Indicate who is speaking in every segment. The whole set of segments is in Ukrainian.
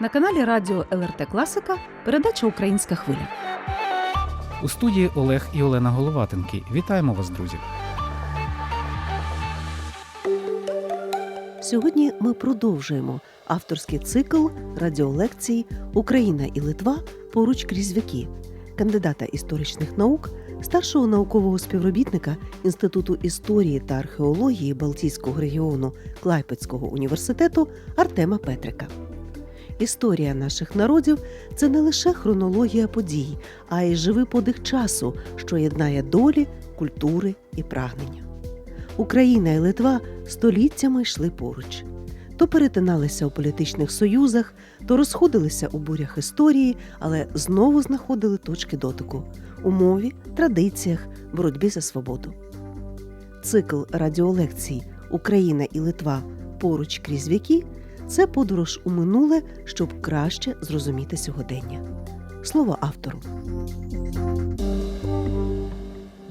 Speaker 1: На каналі Радіо ЛРТ Класика передача Українська хвиля.
Speaker 2: У студії Олег і Олена Головатенки. Вітаємо вас, друзі!
Speaker 3: Сьогодні ми продовжуємо авторський цикл радіолекцій Україна і Литва поруч крізь віки, кандидата історичних наук, старшого наукового співробітника Інституту історії та археології Балтійського регіону Клайпецького університету Артема Петрика. Історія наших народів це не лише хронологія подій, а й живий подих часу, що єднає долі, культури і прагнення. Україна і Литва століттями йшли поруч. То перетиналися у політичних союзах, то розходилися у бурях історії, але знову знаходили точки дотику у мові, традиціях, боротьбі за свободу. Цикл радіолекцій Україна і Литва поруч крізь віки це подорож у минуле, щоб краще зрозуміти сьогодення. Слово автору.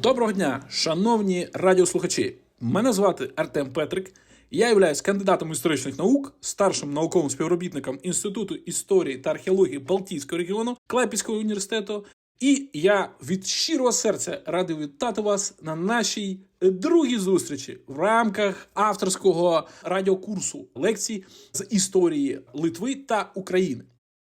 Speaker 4: Доброго дня, шановні радіослухачі. Мене звати Артем Петрик. Я являюсь кандидатом історичних наук, старшим науковим співробітником Інституту історії та археології Балтійського регіону Клайпецького університету. І я від щирого серця радий вітати вас на нашій другій зустрічі в рамках авторського радіокурсу лекцій з історії Литви та України.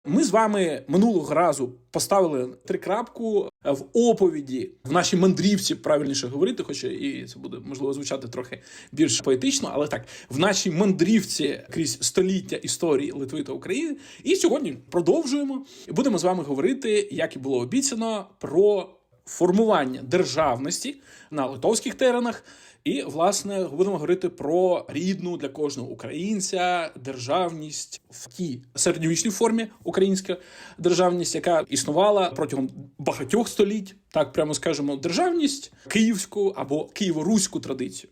Speaker 4: Ми з вами минулого разу поставили трикрапку в оповіді в нашій мандрівці, правильніше говорити, хоча і це буде можливо звучати трохи більш поетично, але так в нашій мандрівці крізь століття історії Литви та України. І сьогодні продовжуємо будемо з вами говорити, як і було обіцяно, про формування державності на литовських теренах. І, власне, будемо говорити про рідну для кожного українця державність в тій середньовічній формі українська державність, яка існувала протягом багатьох століть, так прямо скажемо, державність київську або києво-руську традицію.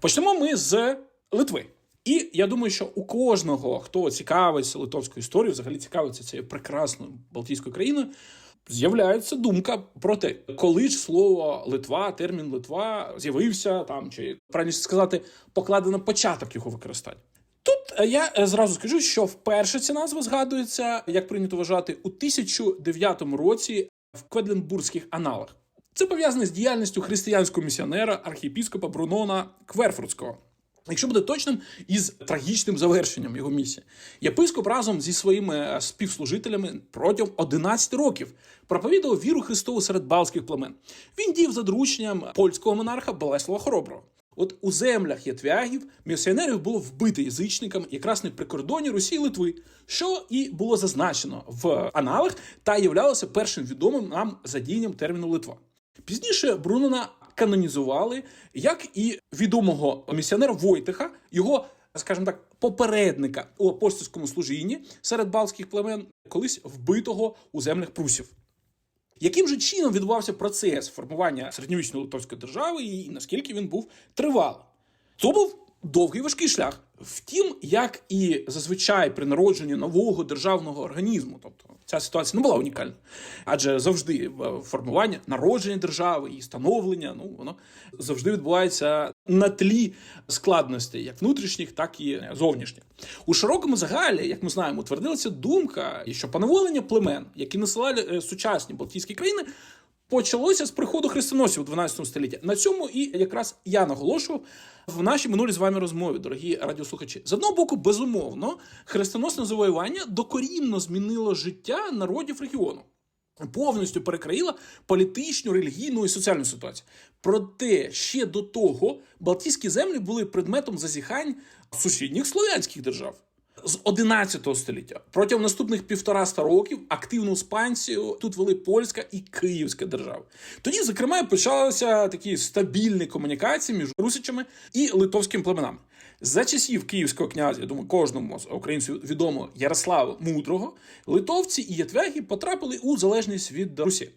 Speaker 4: Почнемо ми з Литви. І я думаю, що у кожного, хто цікавиться литовською історією, взагалі цікавиться цією прекрасною Балтійською країною, з'являється думка про те, коли ж слово Литва, термін Литва з'явився там, чи правильніше сказати, покладено початок його використання. Тут е, я е, зразу скажу, що вперше ця назва згадується, як прийнято вважати, у 1009 році в Кведленбурзьких аналах. Це пов'язане з діяльністю християнського місіонера архієпіскопа Брунона Кверфуртського. Якщо буде точним, із трагічним завершенням його місії, єпископ разом зі своїми співслужителями протягом 11 років проповідував віру Христову серед балтських племен. Він діяв за дорученням польського монарха Болеслава Хороброго. От у землях ятвягів місіонерів було вбито язичникам якраз на прикордоні Росії Литви, що і було зазначено в аналах та являлося першим відомим нам задіянням терміну Литва. Пізніше Брунона канонізували, як і відомого місіонера Войтиха, його, скажімо так, попередника у апостольському служінні серед балтських племен, колись вбитого у землях прусів. Яким же чином відбувався процес формування середньовічної литовської держави і наскільки він був тривалим? Це був довгий важкий шлях. Втім, як і зазвичай при народженні нового державного організму, тобто ця ситуація не була унікальна, адже завжди формування народження держави і становлення, ну воно завжди відбувається на тлі складностей, як внутрішніх, так і зовнішніх. У широкому загалі, як ми знаємо, утвердилася думка, що поневолення племен, які населяли сучасні Балтійські країни. Почалося з приходу хрестоносів у 12 столітті. На цьому і якраз я наголошував в нашій минулій з вами розмові, дорогі радіослухачі. З одного боку, безумовно, хрестоносне завоювання докорінно змінило життя народів регіону. Повністю перекроїла політичну, релігійну і соціальну ситуацію. Проте ще до того Балтійські землі були предметом зазіхань сусідніх слов'янських держав. З 11 століття протягом наступних півтораста років активну експансію тут вели польська і київська держава. Тоді, зокрема, почалися такі стабільні комунікації між русичами і литовськими племенами. За часів київського князя, я думаю, кожному з українців відомо Ярослава Мудрого, литовці і ятвяги потрапили у залежність від Русі.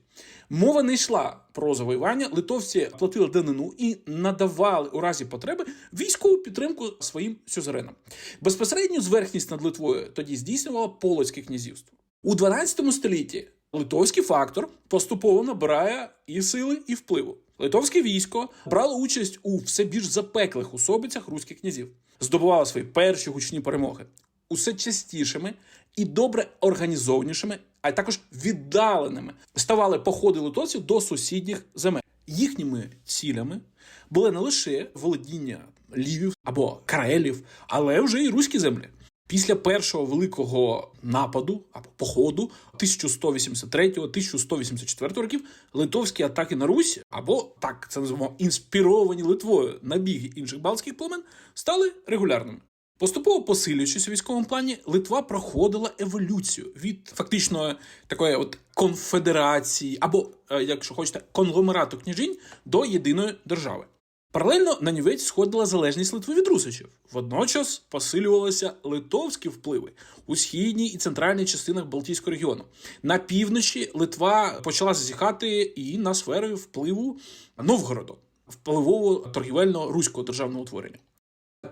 Speaker 4: Мова не йшла про завоювання. Литовці платили данину і надавали у разі потреби військову підтримку своїм сюзеренам. Безпосередню зверхність над Литвою тоді здійснювало Полоцьке князівство у 12 столітті. Литовський фактор поступово набирає і сили, і впливу. Литовське військо брало участь у все більш запеклих особицях руських князів, здобувало свої перші гучні перемоги. усе частішими і добре організованішими, а також віддаленими ставали походи литовців до сусідніх земель. Їхніми цілями були не лише володіння лівів або карелів, але вже й руські землі. Після першого великого нападу або походу 1183-1184 років литовські атаки на Русь, або так це називаємо інспіровані Литвою набіги інших балтських племен, стали регулярними. Поступово посилюючись у військовому плані, Литва проходила еволюцію від фактично такої от конфедерації, або, е, якщо хочете, конгломерату княжінь до єдиної держави. Паралельно на нівець сходила залежність Литви від Русичів. Водночас посилювалися литовські впливи у східній і центральній частинах Балтійського регіону. На півночі Литва почала зазіхати і на сфери впливу Новгороду, впливового торгівельно руського державного утворення.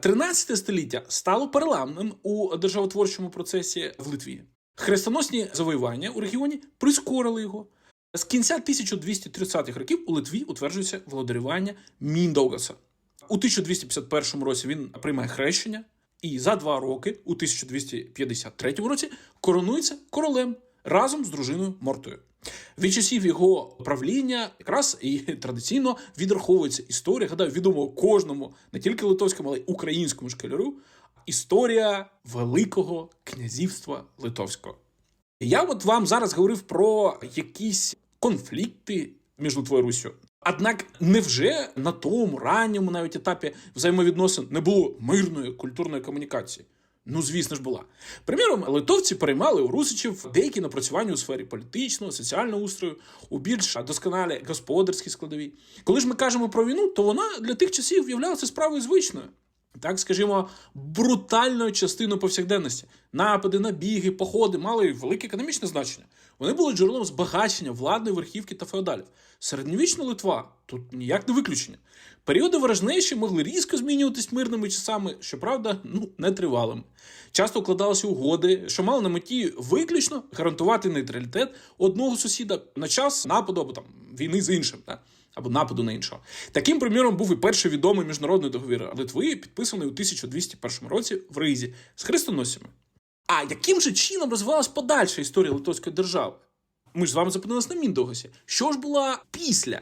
Speaker 4: 13 століття стало переламним у державотворчому процесі в Литві. Хрестоносні завоювання у регіоні прискорили його. З кінця 1230-х років у Литві утверджується володарювання Міндаугаса. У 1251 році він приймає хрещення, і за два роки, у 1253 році, коронується королем разом з дружиною Мортою. Від часів його правління якраз і традиційно відраховується історія, гадаю, відомо кожному, не тільки литовському, але й українському школяру. Історія Великого князівства Литовського. Я от вам зараз говорив про якісь конфлікти між Литвою і Руссю. Однак, невже на тому ранньому навіть етапі взаємовідносин не було мирної культурної комунікації? Ну, звісно ж, була. Приміром, литовці переймали у русичів деякі напрацювання у сфері політичного, соціального устрою, у більш досконалі господарській складовій. Коли ж ми кажемо про війну, то вона для тих часів виявлялася справою звичною. Так, скажімо, брутальною частиною повсякденності. Напади, набіги, походи мали велике економічне значення. Вони були джерелом збагачення владної верхівки та феодалів. Середньовічна Литва тут ніяк не виключення. Періоди ворожнечі могли різко змінюватись мирними часами, щоправда, ну не тривалими. Часто укладалися угоди, що мали на меті виключно гарантувати нейтралітет одного сусіда на час нападу або там війни з іншим. Так? Або нападу на іншого. Таким приміром був і перший відомий міжнародний договір Литви, підписаний у 1201 році в Ризі з хрестоносцями. А яким же чином розвивалась подальша історія Литовської держави? Ми ж з вами зупинилися на Міндогасі. Що ж була після?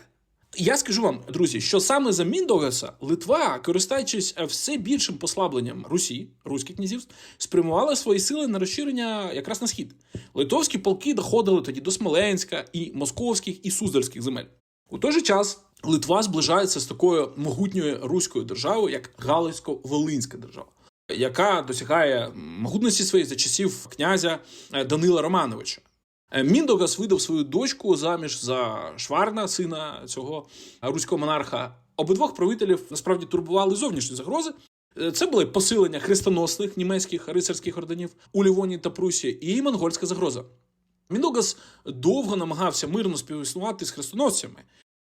Speaker 4: Я скажу вам, друзі, що саме за Міндогаса Литва, користуючись все більшим послабленням Русі, руських князівств, спрямувала свої сили на розширення якраз на схід. Литовські полки доходили тоді до Смоленська і московських і суздальських земель. У той же час Литва зближається з такою могутньою руською державою, як Галицько-Волинська держава, яка досягає могутності своєї за часів князя е, Данила Романовича. Е, Міндогас видав свою дочку заміж за Шварна, сина цього руського монарха. Обидвох правителів насправді турбували зовнішні загрози. Е, Це були посилення хрестоносних німецьких рицарських орденів у Лівоні та Прусії і монгольська загроза. Міндогас довго намагався мирно співіснувати з хрестоносцями.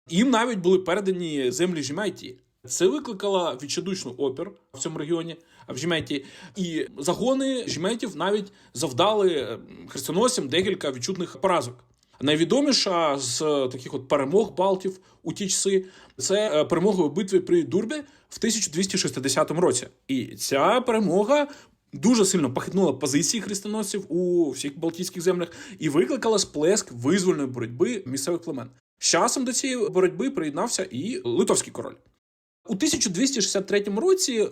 Speaker 4: Їм навіть були передані землі Жімайті. Це викликало відчайдушний опір в цьому регіоні в Жімейті. І загони Жімейтів навіть завдали е, хрестоносцям декілька відчутних поразок. Найвідоміша з таких от перемог Балтів у ті часи це е, перемога у битві при Дурбі в 1260 році. І ця перемога дуже сильно похитнула позиції хрестоносців у всіх Балтійських землях і викликала сплеск визвольної боротьби місцевих племен. З часом до цієї боротьби приєднався і литовський король. У 1263 році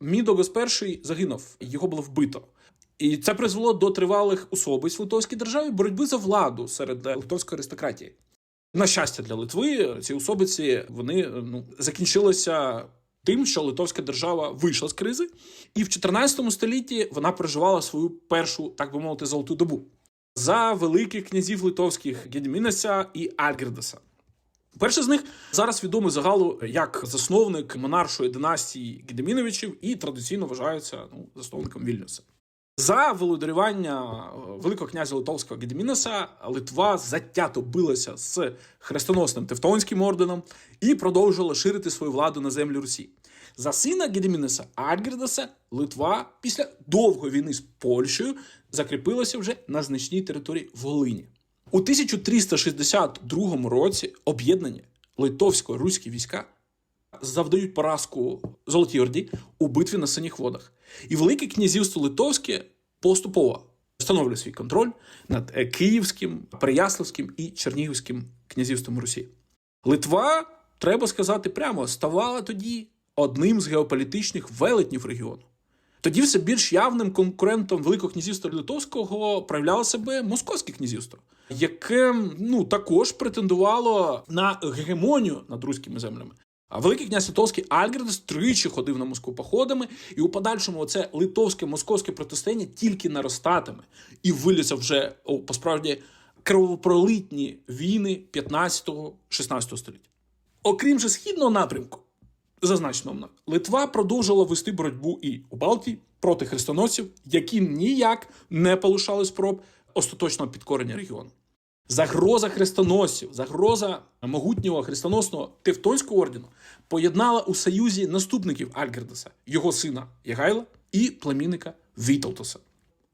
Speaker 4: Мідогос І загинув, його було вбито. І це призвело до тривалих особиць в Литовській державі боротьби за владу серед литовської аристократії. На щастя для Литви, ці особиці вони ну, закінчилися тим, що Литовська держава вийшла з кризи, і в 14 столітті вона переживала свою першу, так би мовити, золоту добу за великих князів литовських Гедмінеса і Альгердеса. Перший з них зараз відомий загалу як засновник монаршої династії Гедеміновичів і традиційно вважається ну, засновником Вільнюса. За володарювання Великого князя Литовського Гедемінеса Литва затято билася з хрестоносним Тевтонським орденом і продовжувала ширити свою владу на землі Русі. За сина Гедемінеса Альгердеса Литва після довгої війни з Польщею закріпилася вже на значній території Волині. У 1362 році об'єднані литовсько-руські війська завдають поразку Золотій Орді у битві на синіх водах. І Велике князівство Литовське поступово встановлює свій контроль над е, Київським, Переяславським і Чернігівським князівством Русі. Литва, треба сказати прямо, ставала тоді одним з геополітичних велетнів регіону. Тоді все більш явним конкурентом Великого князівства Литовського проявляло себе Московське князівство, яке ну також претендувало на гегемонію над руськими землями. А Великий князь Литовський Альгердес тричі ходив на Москву походами, і у подальшому це литовське московське протистояння тільки наростатиме і виліться вже о, по справді кровопролитні війни 15-16 століття. Окрім же східного напрямку, зазначеного мною, Литва продовжувала вести боротьбу і у Балтії проти хрестоносців, які ніяк не полишали спроб остаточного підкорення регіону. Загроза хрестоносців, загроза могутнього хрестоносного Тевтонського ордену поєднала у союзі наступників Альгердеса, його сина Ягайла і племінника Віталтоса.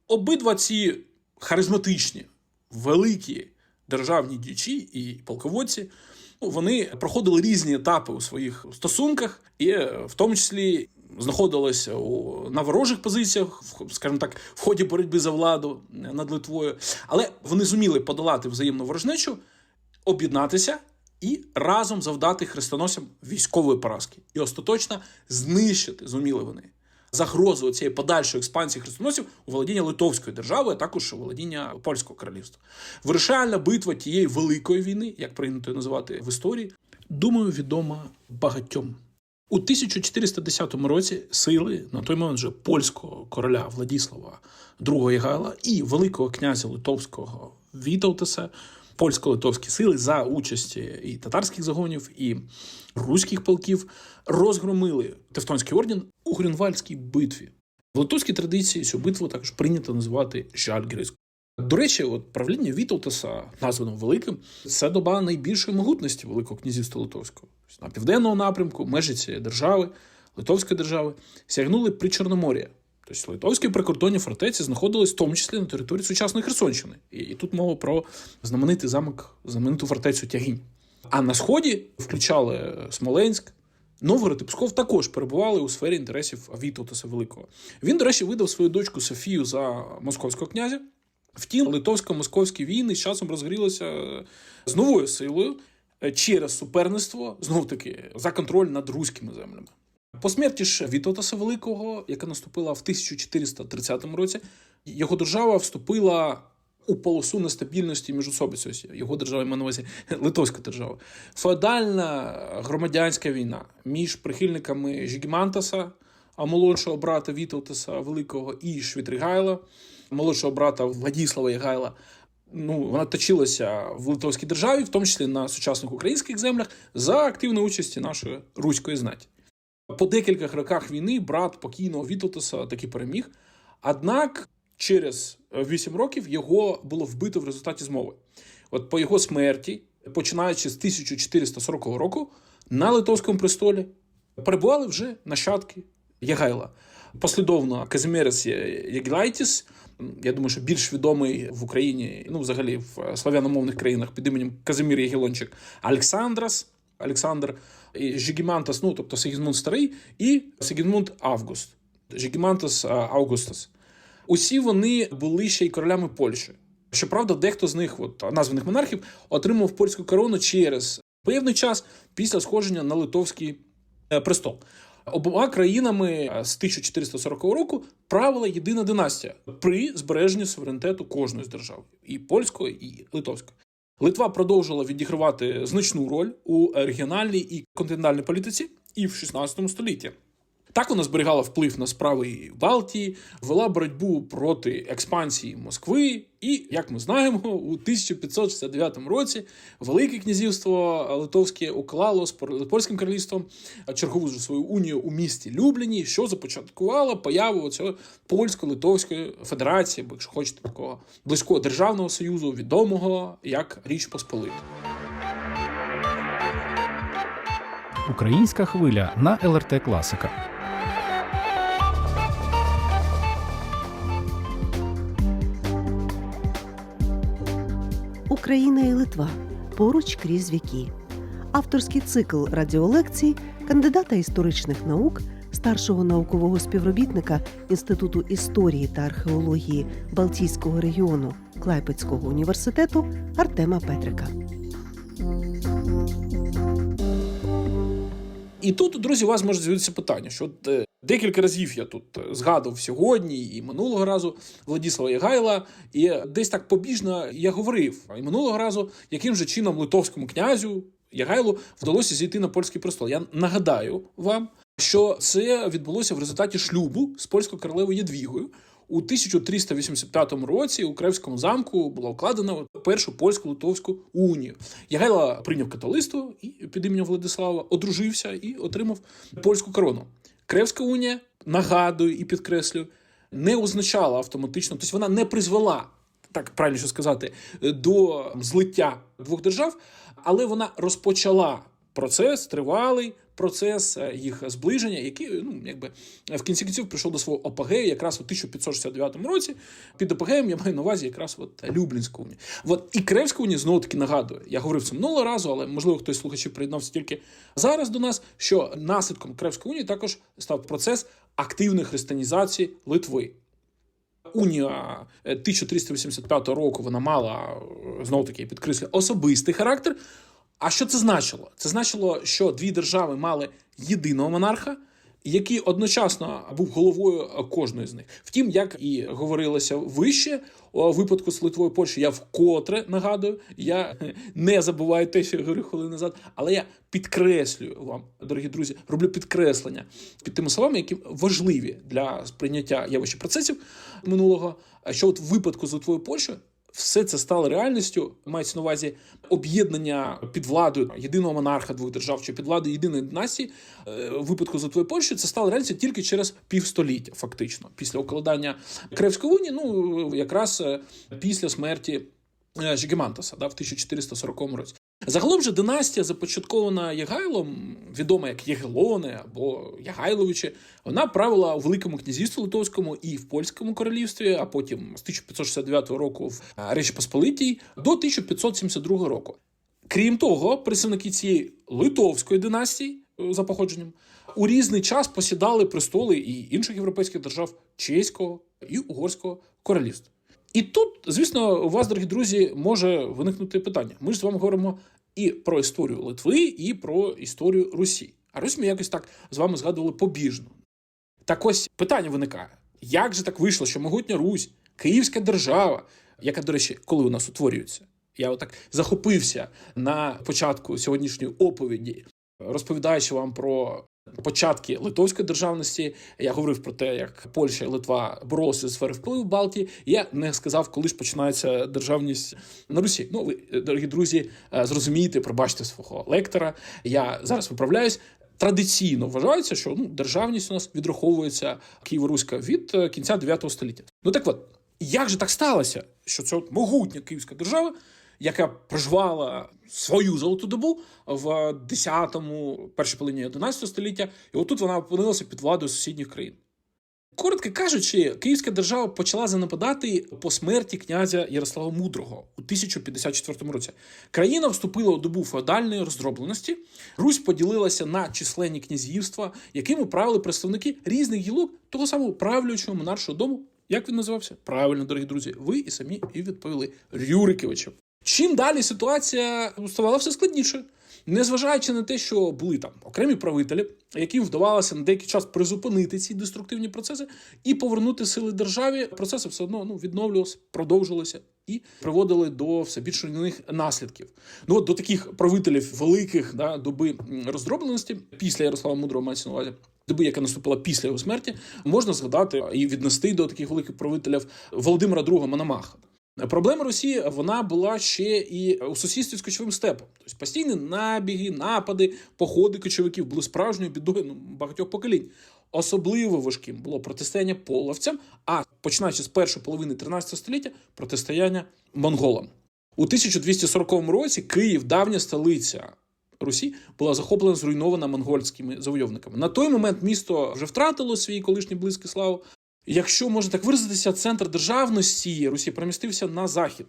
Speaker 4: Обидва ці харизматичні, великі державні діячі і полководці ну, вони проходили різні етапи у своїх стосунках, і е, в тому числі знаходилися у, на ворожих позиціях, скажімо так, в ході боротьби за владу е, над Литвою. Але вони зуміли подолати взаємну ворожнечу, об'єднатися і разом завдати хрестоносцям військової поразки. І остаточно знищити зуміли вони загрозу цієї подальшої експансії хрестоносців у володіння Литовської держави, а також у володіння польського королівства. Вирішальна битва тієї великої війни, як прийнято називати в історії, думаю, відома багатьом. У 1410 році сили на той момент вже польського короля Владіслава II Ягайла і великого князя Литовського Вітовтеса, польсько-литовські сили за участі і татарських загонів, і руських полків розгромили Тевтонський орден у Грюнвальдській битві. В литовській традиції цю битву також прийнято називати Жальгірською. До речі, от правління Вітовтеса, названо Великим, це доба найбільшої могутності Великого князівства Литовського. На південному напрямку межі цієї держави, Литовської держави, сягнули при Чорномор'я. Тобто литовські прикордонні фортеці знаходились в тому числі на території сучасної Херсонщини. І, і тут мова про знаменитий замок, знамениту фортецю Тягінь. А на сході включали Смоленськ, Новгород і Псков також перебували у сфері інтересів Вітовтеса Великого. Він, до речі, видав свою дочку Софію за московського князя. Втім, литовсько-московські війни з часом розгорілися з новою силою е, через суперництво, знов таки, за контроль над руськими землями. По смерті ж Вітотаса Великого, яка наступила в 1430 році, його держава вступила у полосу нестабільності міжособиці. Ось Його держава на увазі Литовська держава. Феодальна громадянська війна між прихильниками Жігімантаса, а молодшого брата Вітовтаса Великого і Швітригайла, молодшого брата Владіслава Ягайла. Ну, вона точилася в Литовській державі, в тому числі на сучасних українських землях, за активної участі нашої руської знаті. По декількох роках війни брат покійного Вітотеса таки переміг. Однак через 8 років його було вбито в результаті змови. От по його смерті, починаючи з 1440 року, на Литовському престолі перебували вже нащадки Ягайла. Послідовно Казимірес Ягілайтіс, я думаю, що більш відомий в Україні, ну взагалі в славяномовних країнах під іменем Казимір Ягілончик Олександрас, Олександр Жігімантас, ну тобто Сигізмунд Старий, і Сигізмунд Август, Жігімантас Августас. Усі вони були ще й королями Польщі. Щоправда, дехто з них, от названих монархів, отримав польську корону через певний час після сходження на литовський е, престол. Обома країнами е, з 1440 року правила єдина династія при збереженні суверенітету кожної з держав і польської, і литовської. Литва продовжила відігравати значну роль у регіональній і континентальній політиці і в 16 столітті. Так вона зберігала вплив на справи Балтії, вела боротьбу проти експансії Москви, і, як ми знаємо, у 1569 році Велике князівство Литовське уклало з польським королівством чергову ж свою унію у місті Любліні, що започаткувало появу цього польсько-литовської федерації, або якщо хочете такого близького державного союзу, відомого як Річ Посполита.
Speaker 2: Українська хвиля на ЛРТ Класика.
Speaker 3: Україна і Литва поруч крізь віки. Авторський цикл радіолекцій кандидата історичних наук, старшого наукового співробітника Інституту історії та археології Балтійського регіону Клайпецького університету Артема Петрика.
Speaker 4: І тут, друзі, у вас може з'явитися питання, що от, е, декілька разів я тут е, згадував сьогодні і минулого разу Владіслава Ягайла, і десь так побіжно я говорив і минулого разу, яким же чином литовському князю Ягайлу вдалося зійти на польський престол. Я нагадаю вам, що це відбулося в результаті шлюбу з польською королевою Єдвігою. У 1385 році у Кревському замку була укладена першу польсько-литовську унію. Ягайло прийняв католицтво і під ім'ям Владислава одружився і отримав польську корону. Кревська унія, нагадую і підкреслю, не означала автоматично, тобто вона не призвела, так правильніше сказати, до злиття двох держав, але вона розпочала процес, тривалий процес е, їх зближення, який ну, якби, в кінці кінців прийшов до свого апогею якраз у 1569 році. Під апогеєм я маю на увазі якраз от Люблінську унію. От і Кревська унія знову таки нагадує. Я говорив це минулого разу, але можливо хтось слухачів приєднався тільки зараз до нас. Що наслідком Кревської унії також став процес активної християнізації Литви. Унія 1385 року вона мала знову таки підкреслю особистий характер. А що це значило? Це значило, що дві держави мали єдиного монарха, який одночасно був головою кожної з них. Втім, як і говорилося вище у випадку з Литвою Польщі, я вкотре нагадую, я не забуваю те, що я говорив хвилин назад, але я підкреслюю вам, дорогі друзі, роблю підкреслення під тими словами, які важливі для сприйняття явища процесів минулого. Що от в випадку з Литвою Польщею все це стало реальністю. Мається на увазі об'єднання під владою єдиного монарха двох держав чи під владою єдиної династії Е, в випадку з Литвою Польщею це стало реальністю тільки через півстоліття, фактично, після укладання Кревської унії, ну якраз е, після смерті е, Жігемантаса да, в 1440 році. Загалом же династія, започаткована Ягайлом, відома як Єгелони або Ягайловичі, вона правила у Великому князівстві Литовському і в Польському королівстві, а потім з 1569 року в Речі Посполитій до 1572 року. Крім того, представники цієї литовської династії е, за походженням у різний час посідали престоли і інших європейських держав чеського і угорського королівства. І тут, звісно, у вас, дорогі друзі, може виникнути питання. Ми ж з вами говоримо і про історію Литви, і про історію Русі. А Русь ми якось так з вами згадували побіжно. Так ось питання виникає: як же так вийшло, що могутня Русь, Київська держава, яка, до речі, коли у нас утворюється? Я отак захопився на початку сьогоднішньої оповіді, розповідаючи вам про початки литовської державності. Я говорив про те, як Польща і Литва боролися за сфери впливу Балтії. Я не сказав, коли ж починається державність на Русі. Ну, ви, дорогі друзі, е, зрозумієте, пробачте свого лектора. Я зараз виправляюсь. Традиційно вважається, що ну, державність у нас відраховується Києво-Руська від е, кінця 9 століття. Ну так от, як же так сталося, що це могутня київська держава, яка проживала свою золоту добу в 10-му, першій половині 11 століття, і отут вона опинилася під владою сусідніх країн. Коротко кажучи, Київська держава почала занепадати по смерті князя Ярослава Мудрого у 1054 році. Країна вступила у добу феодальної роздробленості. Русь поділилася на численні князівства, якими правили представники різних гілок того самого правлячого монаршого дому. Як він називався? Правильно, дорогі друзі, ви і самі і відповіли Рюриківичем. Чим далі ситуація ставала все складніше, незважаючи на те, що були там окремі правителі, яким вдавалося на деякий час призупинити ці деструктивні процеси і повернути сили державі, процеси все одно ну, відновлювалися, продовжилися і приводили до все більш руйнівних наслідків. Ну от до таких правителів великих да, доби роздробленості після Ярослава Мудрого мається на увазі. Доби, яка наступила після його смерті, можна згадати і віднести до таких великих правителів Володимира II Мономаха. Проблема Росії вона була ще і у сусідстві з кочовим степом. Тобто постійні набіги, напади, походи кочовиків були справжньою бідою ну, багатьох поколінь. Особливо важким було протистояння половцям, а починаючи з першої половини 13 століття протистояння монголам. У 1240 році Київ, давня столиця Русі, була захоплена, зруйнована монгольськими завойовниками. На той момент місто вже втратило свій колишній близький славу. Якщо можна так виразитися, центр державності Русі перемістився на захід.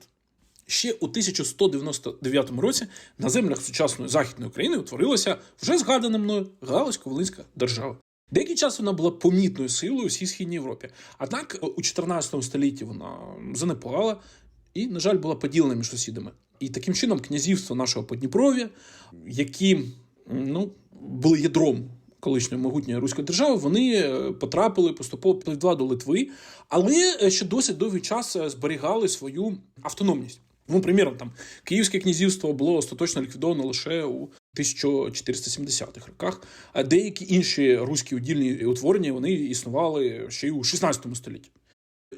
Speaker 4: Ще у 1199 році на землях сучасної західної України утворилася вже згадана мною Галицько-Волинська держава. Деякий час вона була помітною силою у всій східній Європі. Однак у 14 столітті вона занепала і, на жаль, була поділена між сусідами. І таким чином князівство нашого Подніпров'я, які ну, були ядром колишньої могутньої руської держави, вони е, потрапили поступово під владу Литви, але е, ще досить довгий час е, зберігали свою автономність. Ну, приміром, там Київське князівство було остаточно ліквідовано лише у 1470-х роках, а деякі інші руські удільні утворення вони існували ще й у 16 столітті.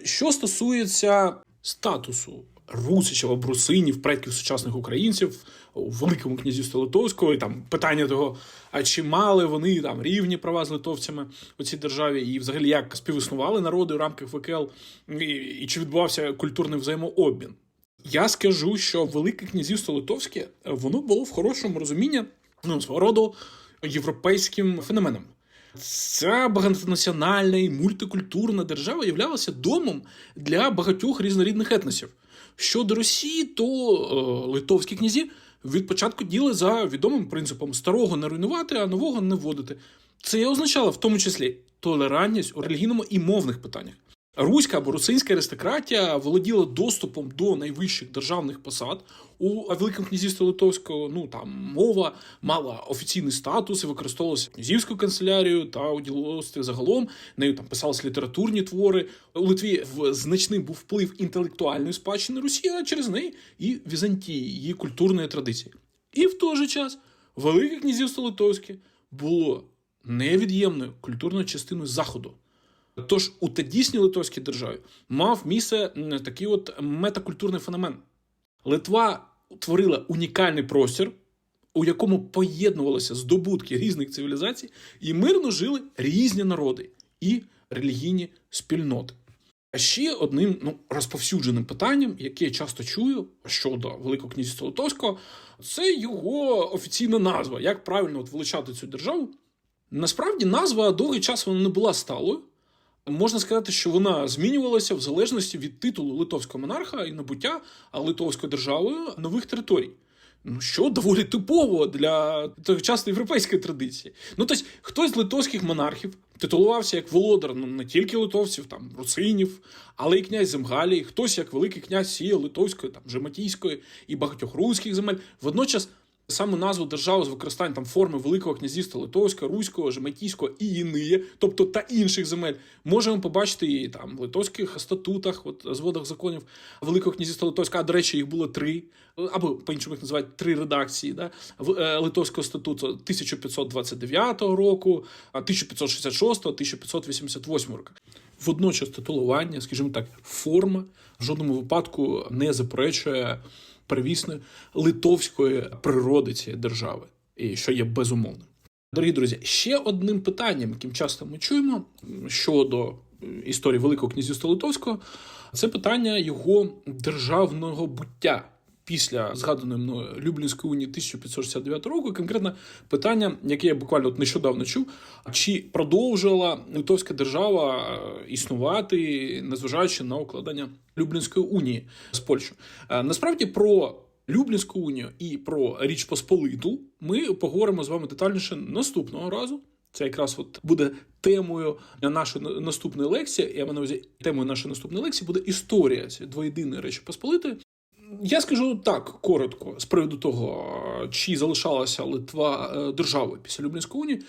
Speaker 4: Що стосується статусу русичів або русинів, предків сучасних українців у Великому князівстві Литовського, і там питання того, а чи мали вони там рівні права з литовцями у цій державі, і взагалі як співіснували народи в рамках ВКЛ, і, і чи відбувався культурний взаємообмін. Я скажу, що Велике князівство Литовське воно було в хорошому розумінні ну, свого роду європейським феноменом. Ця багатонаціональна і мультикультурна держава являлася домом для багатьох різнорідних етносів. Щодо Росії, то е, литовські князі від початку діли за відомим принципом старого не руйнувати, а нового не вводити. Це означало в тому числі толерантність у релігійному і мовних питаннях. Руська або русинська аристократія володіла доступом до найвищих державних посад у Великому князівстві Литовського. Ну там мова мала офіційний статус і використовувалася князівською канцелярією та у діловодстві загалом. Нею там писалися літературні твори. У Литві в значний був вплив інтелектуальної спадщини Росії, а через неї і Візантії, її культурної традиції. І в той же час Велике князівство Литовське було невід'ємною культурною частиною заходу. Тож у тодішній литовській державі мав місце такий от метакультурний феномен. Литва утворила унікальний простір, у якому поєднувалися здобутки різних цивілізацій, і мирно жили різні народи і релігійні спільноти. А ще одним ну, розповсюдженим питанням, яке я часто чую щодо Великого князівства Литовського, це його офіційна назва. Як правильно от величати цю державу? Насправді назва довгий час вона не була сталою. Можна сказати, що вона змінювалася в залежності від титулу литовського монарха і набуття литовською державою нових територій. Ну, що доволі типово для тогочасної європейської традиції. Ну, тобто, хтось з литовських монархів титулувався як володар ну, не тільки литовців, там русинів, але й князь Земгалії, хтось як великий князь Сія Литовської, там Жематійської і багатьох руських земель. Водночас саме назву держави з використанням там форми Великого князівства Литовського, Руського, Жематійського і Іниє, тобто та інших земель, можемо побачити і там в литовських статутах, от зводах законів Великого князівства Литовського. А до речі, їх було три, або по-іншому їх називають три редакції да, в е, Литовського статуту 1529 року, а 1566, 1588 року. Водночас титулування, скажімо так, форма в жодному випадку не заперечує первісної литовської природи цієї держави, і що є безумовним. Дорогі друзі, ще одним питанням, яким часто ми чуємо щодо історії Великого князівства Литовського, це питання його державного буття. Після згаданої мною Люблінської унії 1569 року, конкретно питання, яке я буквально от нещодавно чув, чи продовжила Литовська держава е, існувати, незважаючи на укладення Люблінської унії з Польщею. Е, Насправді про Люблінську унію і про Річ Посполиту ми поговоримо з вами детальніше наступного разу. Це якраз от буде темою нашої наступної лекції. Я маю на увазі темою нашої наступної лекції буде історія цієї двоєдиної Речі Посполитої. Я скажу так коротко з приводу того, чи залишалася Литва е, державою після Люблінської унії.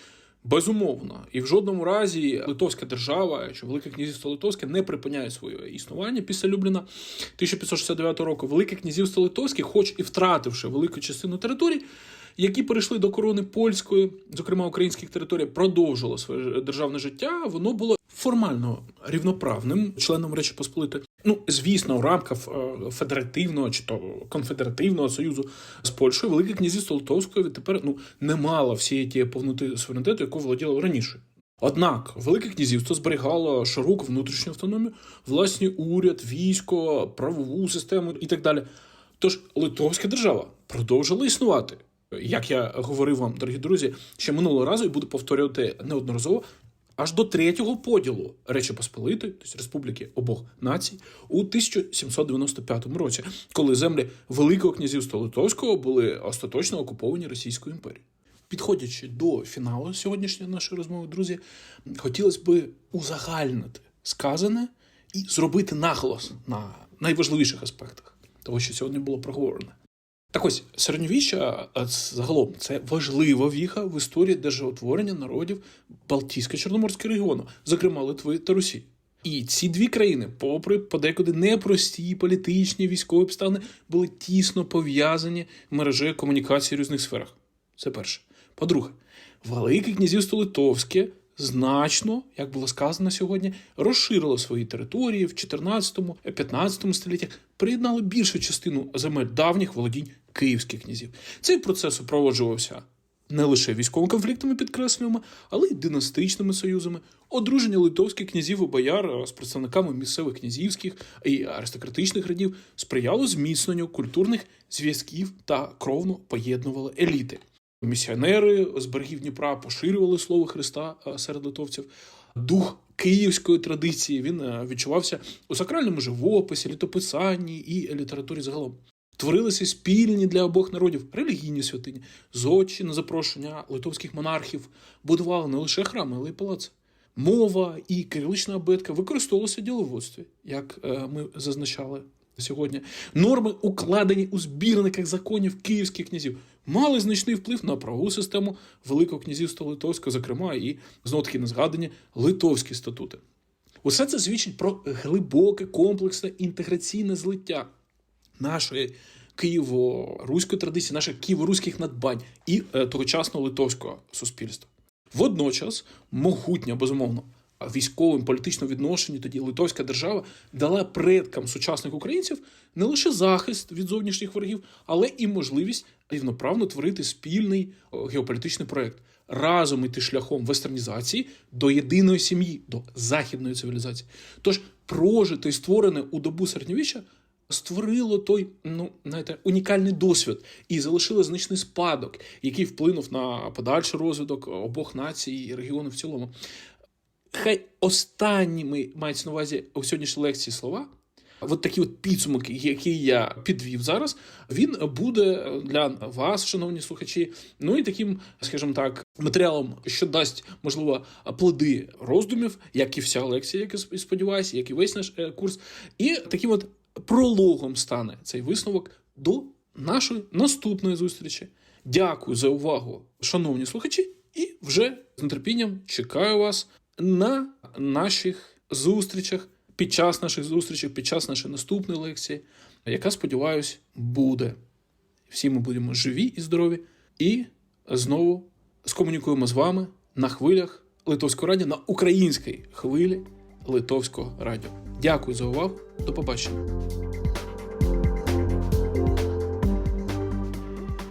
Speaker 4: Безумовно, і в жодному разі Литовська держава, що Велике князівство Литовське не припиняє своє існування після Любліна 1569 року. Велике князівство Литовське, хоч і втративши велику частину територій, які перейшли до корони польської, зокрема українських територій, продовжило своє державне життя. Воно було формально рівноправним членом Речі Посполитої. Ну, звісно, в рамках е, федеративного чи то конфедеративного союзу з Польщею Велике князівство Литовського відтепер ну не мало всієї тієї повноти суверенітету, яку володіло раніше. Однак Велике князівство зберігало широку внутрішню автономію, власний уряд, військо, правову систему і так далі. Тож Литовська держава продовжила існувати. Як я говорив вам, дорогі друзі, ще минулого разу і буду повторювати неодноразово. Аж до третього поділу Речі Посполитої, тобто Республіки обох націй, у 1795 році, коли землі Великого князівства Литовського були остаточно окуповані Російською імперією. Підходячи до фіналу сьогоднішньої нашої розмови, друзі, хотілося б узагальнити сказане і зробити наголос на найважливіших аспектах того, що сьогодні було проговорено. Так ось середньовіччя загалом це важлива віха в історії державотворення народів Балтійсько-Чорноморського регіону, зокрема Литви та Русі. І ці дві країни, попри подекуди непрості політичні військові обставини, були тісно пов'язані мережею комунікації в різних сферах. Це перше. По-друге, Велике князівство Литовське значно, як було сказано сьогодні, розширило свої території в 14-15 століттях, приєднало більшу частину земель давніх володінь київських князів. Цей процес супроводжувався не лише військовими конфліктами підкреслюємо, але й династичними союзами, одруження литовських князів і бояр з представниками місцевих князівських і аристократичних родів сприяло зміцненню культурних зв'язків та кровно поєднували еліти. Місіонери з берегів Дніпра поширювали слово Христа е, серед литовців. Дух київської традиції він е, відчувався у сакральному живописі, літописанні і літературі загалом. Творилися спільні для обох народів релігійні святині. Зодчі на запрошення литовських монархів будували не лише храми, але й палаци. Мова і кирилична абетка використовувалися в діловодстві, як е, ми зазначали сьогодні. Норми, укладені у збірниках законів київських князів, мали значний вплив на правову систему Великого князівства Литовського, зокрема, і знову таки незгадані литовські статути. Усе це свідчить про глибоке, комплексне інтеграційне злиття нашої києво-руської традиції, наших києво-руських надбань і е, тогочасного литовського суспільства. Водночас, могутня, безумовно, військовим політичному відношенні тоді литовська держава дала предкам сучасних українців не лише захист від зовнішніх ворогів, але і можливість рівноправно творити спільний геополітичний проект. Разом іти шляхом вестернізації до єдиної сім'ї, до західної цивілізації. Тож прожите і створене у добу середньовіччя створило той, ну знаєте, унікальний досвід і залишило значний спадок, який вплинув на подальший розвиток обох націй і регіону в цілому. Хай останніми мається на увазі у сьогоднішній лекції слова. От такі от підсумки, які я підвів зараз, він буде для вас, шановні слухачі, ну і таким, скажімо так, матеріалом, що дасть, можливо, плоди роздумів, як і вся лекція, як я сподіваюся, як і весь наш е, курс, і таким от прологом стане цей висновок до нашої наступної зустрічі. Дякую за увагу, шановні слухачі, і вже з нетерпінням чекаю вас на наших зустрічах, під час наших зустрічей, під час нашої наступної лекції, яка, сподіваюсь, буде. Всі ми будемо живі і здорові, і знову скомунікуємо з вами на хвилях Литовського радіо, на українській хвилі Литовського радіо. Дякую за увагу. До побачення.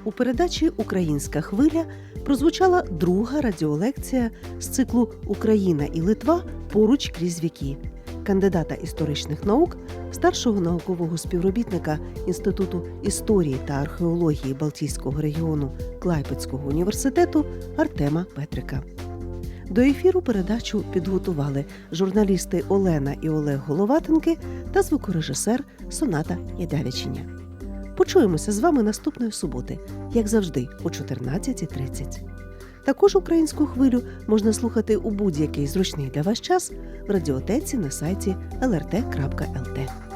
Speaker 3: У передачі Українська хвиля прозвучала друга радіолекція з циклу Україна і Литва поруч крізь віки кандидата історичних наук, старшого наукового співробітника Інституту історії та археології Балтійського регіону Клайпецького університету Артема Петрика. До ефіру передачу підготували журналісти Олена і Олег Головатенки та звукорежисер Соната Ядявічиня. Почуємося з вами наступної суботи, як завжди, о 14.30. Також українську хвилю можна слухати у будь-який зручний для вас час в радіотеці на сайті lrt.lt.